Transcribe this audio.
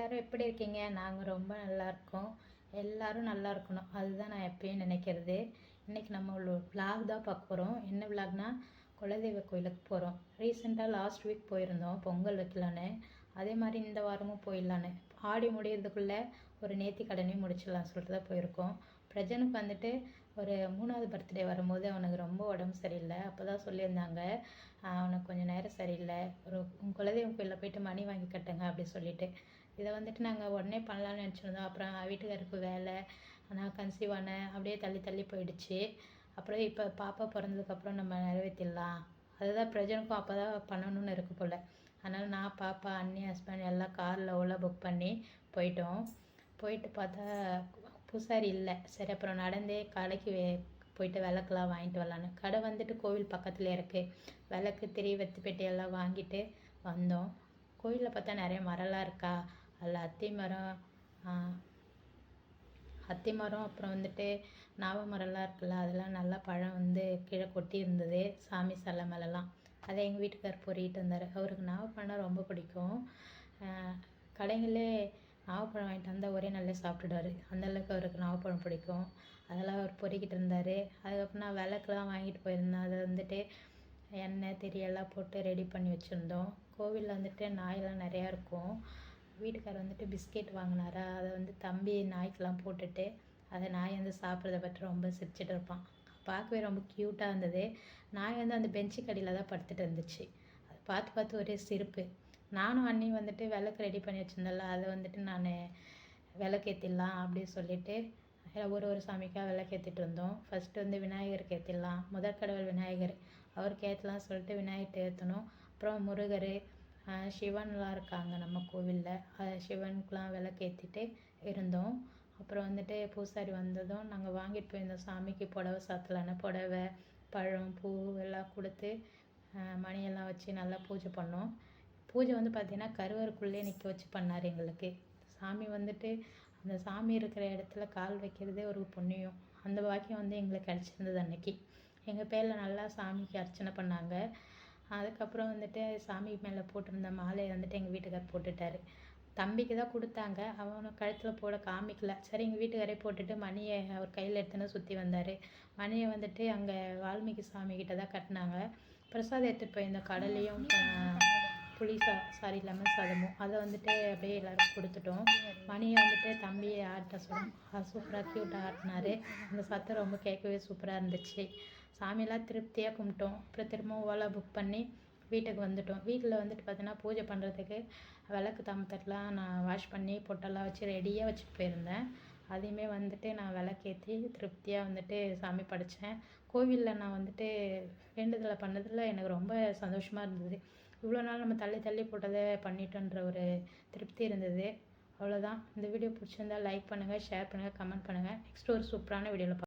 எல்லாரும் எப்படி இருக்கீங்க? நாங்கள் ரொம்ப நல்லா இருக்கோம். எல்லாரும் நல்லா இருக்கணும். அதுதான் நான் எப்பயும் நினைக்கிறது. இன்றைக்கி நம்ம ஒரு தான் பார்க்க போகிறோம் என்ன விலாக்னா குலதெய்வ கோயிலுக்கு போகிறோம் ரீசெண்டாக லாஸ்ட் வீக் போயிருந்தோம் பொங்கல் வைக்கலான்னு. அதே மாதிரி இந்த வாரமும் போயிடலான்னு. ஆடி முடியறதுக்குள்ளே ஒரு நேத்தி கடனையும் முடிச்சிடலாம் சொல்லிட்டு தான் போயிருக்கோம். பிரஜனுக்கு வந்துட்டு ஒரு மூணாவது பர்த்டே வரும்போது அவனுக்கு ரொம்ப உடம்பு சரியில்லை. அப்போ தான் சொல்லியிருந்தாங்க அவனுக்கு கொஞ்சம் நேரம் சரியில்லை. ஒரு குலதெய்வம் கோயிலில் போயிட்டு மணி வாங்கி கட்டுங்க அப்படி சொல்லிட்டு. இதை வந்துட்டு நாங்கள் உடனே பண்ணலாம்னு நினச்சிருந்தோம். அப்புறம் வீட்டுக்காருக்கு வேலை நான் கன்சீவ் ஆனேன் அப்படியே தள்ளி தள்ளி போயிடுச்சு. அப்புறம் இப்போ பாப்பா பிறந்ததுக்கப்புறம் நம்ம நிறைவேற்றிடலாம் அதுதான் பிரஜனுக்கும் அப்போ தான் பண்ணணும்னு இருக்க போல். அதனால் நான் பாப்பா அண்ணி ஹஸ்பண்ட் எல்லாம் காரில் ஓலா புக் பண்ணி போயிட்டோம். போயிட்டு பார்த்தா பூசாரி இல்லை. சரி அப்புறம் நடந்தே கடைக்கு வே- போயிட்டு விளக்குலாம் வாங்கிட்டு வரலான்னு கடை வந்துட்டு கோவில் பக்கத்தில் இருக்குது விளக்கு திரி வெத்து பெட்டி எல்லாம் வாங்கிட்டு வந்தோம். கோயிலில் பார்த்தா நிறைய மரம்லாம் இருக்கா? அதில் அத்தி மரம் அத்தி மரம் அப்புறம் வந்துட்டு நாவ மரம்லாம் இருக்குல்ல அதெல்லாம் நல்லா பழம் வந்து கீழே கொட்டி இருந்தது சாமி சிலை மேலெலாம். அதை எங்கள் வீட்டுக்கார் பொறிக்கிட்டு வந்தார். அவருக்கு நாவப்பழம் ரொம்ப பிடிக்கும். கடைங்களே நாவப்பழம் வாங்கிட்டு வந்தால் ஒரே நல்லா சாப்பிட்டுடுவார். அந்த அளவுக்கு அவருக்கு நாவப்பழம் பிடிக்கும். அதெல்லாம் அவர் பொறிக்கிட்டு இருந்தார். அதுக்கப்புறம் நான் விளக்குலாம் வாங்கிட்டு போயிருந்தேன். அதை வந்துட்டு எண்ணெய் திரியெல்லாம் போட்டு ரெடி பண்ணி வச்சுருந்தோம். கோவிலில் வந்துட்டு நாயெல்லாம் நிறையா இருக்கும். வீட்டுக்காரர் வந்துட்டு பிஸ்கெட் வாங்கினாரா? அதை வந்து தம்பி நாய்க்கெலாம் போட்டுட்டு அதை நாய் வந்து சாப்பிட்றத பற்றி ரொம்ப சிரிச்சிட்டு இருப்பான். பார்க்கவே ரொம்ப க்யூட்டாக இருந்தது. நாய் வந்து அந்த பெஞ்சு கடியில் தான் படுத்துட்டு இருந்துச்சு. அதை பார்த்து பார்த்து ஒரே சிரிப்பு. நானும் அண்ணியும் வந்துட்டு விளக்கு ரெடி பண்ணி வச்சிருந்தேன்ல அதை வந்துட்டு நான் விளக்கேற்றிடலாம் அப்படின்னு சொல்லிட்டு ஒரு ஒரு சாமிக்காக விளக்கேற்றிட்டு இருந்தோம். ஃபஸ்ட்டு வந்து விநாயகருக்கு ஏற்றிடலாம் முதற்கடவுள் விநாயகர். அவருக்கு ஏற்றலாம் சொல்லிட்டு விநாயகர் ஏற்றணும் அப்புறம் முருகர் சிவன்லாம் இருக்காங்க நம்ம கோவிலில். சிவனுக்குலாம் விளக்கேற்றிட்டு இருந்தோம். அப்புறம் வந்துட்டு பூசாரி வந்ததும் நாங்கள் வாங்கிட்டு போயிருந்தோம் சாமிக்கு புடவை சாத்தலான புடவை பழம் பூ எல்லாம் கொடுத்து மணியெல்லாம் வச்சு நல்லா பூஜை பண்ணோம். பூஜை வந்து பார்த்திங்கன்னா கருவறுக்குள்ளே நிற்க வச்சு பண்ணார் எங்களுக்கு. சாமி வந்துட்டு அந்த சாமி இருக்கிற இடத்துல கால் வைக்கிறதே ஒரு புண்ணியம். அந்த வாக்கியம் வந்து எங்களுக்கு கிடச்சிருந்தது அன்னைக்கு. எங்கள் பேரில் நல்லா சாமிக்கு அர்ச்சனை பண்ணாங்க. அதுக்கப்புறம் வந்துட்டு சாமி மேலே போட்டிருந்த மாலையை வந்துட்டு எங்கள் வீட்டுக்கார் போட்டுட்டாரு. தம்பிக்கு தான் கொடுத்தாங்க. அவனை கழுத்தில் போட காமிக்கல. சரி எங்கள் வீட்டுக்காரே போட்டுட்டு மணியை அவர் கையில் எடுத்துன்னு சுற்றி வந்தார். மணியை வந்துட்டு அங்கே வால்மீகி சாமி கிட்ட தான் கட்டினாங்க. பிரசாதம் எடுத்துகிட்டு போயிருந்த கடலையும் புளி சா சாரி லெமன் சாதமும் அதை வந்துட்டு அப்படியே எல்லாருக்கும் கொடுத்துட்டோம். மணியை வந்துட்டு தம்பியை ஆட்ட சொல்லும் சூப்பராக க்யூட்டாக ஆட்டினாரு. அந்த சத்தம் ரொம்ப கேட்கவே சூப்பராக இருந்துச்சு. சாமியெல்லாம் திருப்தியாக கும்பிட்டோம். அப்புறம் திரும்ப ஓலா புக் பண்ணி வீட்டுக்கு வந்துட்டோம். வீட்டில் வந்துட்டு பார்த்தீங்கன்னா பூஜை பண்ணுறதுக்கு விளக்கு தாமத்தட்டெலாம் நான் வாஷ் பண்ணி பொட்டெல்லாம் வச்சு ரெடியாக வச்சுட்டு போயிருந்தேன். அதையுமே வந்துட்டு நான் விளக்கேற்றி திருப்தியாக வந்துட்டு சாமி படைத்தேன் கோவிலில் நான் வந்துட்டு வேண்டுதலை பண்ணதில் எனக்கு ரொம்ப சந்தோஷமாக இருந்தது. இவ்வளோ நாள் நம்ம தள்ளி தள்ளி போட்டதை பண்ணிட்டோன்ற ஒரு திருப்தி இருந்தது. அவ்வளோதான் இந்த வீடியோ பிடிச்சிருந்தா லைக் பண்ணுங்கள் ஷேர் பண்ணுங்கள் கமெண்ட் பண்ணுங்கள் நெக்ஸ்ட் ஒரு சூப்பரான வீடியோவில்